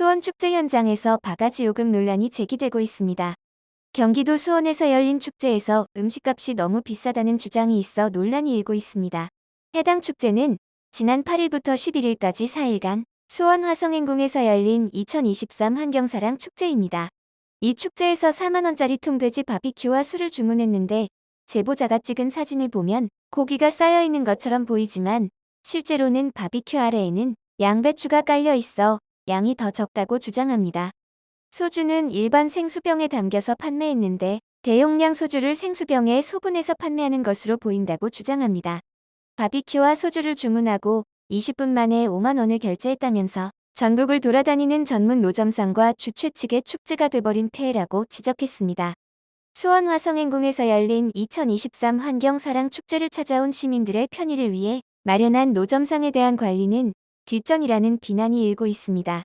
수원 축제 현장에서 바가지 요금 논란이 제기되고 있습니다. 경기도 수원에서 열린 축제에서 음식값이 너무 비싸다는 주장이 있어 논란이 일고 있습니다. 해당 축제는 지난 8일부터 11일까지 4일간 수원 화성행궁에서 열린 2023 환경사랑 축제입니다. 이 축제에서 4만원짜리 통돼지 바비큐와 술을 주문했는데 제보자가 찍은 사진을 보면 고기가 쌓여 있는 것처럼 보이지만 실제로는 바비큐 아래에는 양배추가 깔려 있어 양이 더 적다고 주장합니다. 소주는 일반 생수병에 담겨서 판매했는데 대용량 소주를 생수병에 소분해서 판매하는 것으로 보인다고 주장합니다. 바비큐와 소주를 주문하고 20분 만에 5만 원을 결제했다면서 전국을 돌아다니는 전문 노점상과 주최 측의 축제가 돼버린 폐해라고 지적했습니다. 수원 화성행궁에서 열린 2023 환경사랑 축제를 찾아온 시민들의 편의를 위해 마련한 노점상에 대한 관리는 뒷전이라는 비난이 일고 있습니다.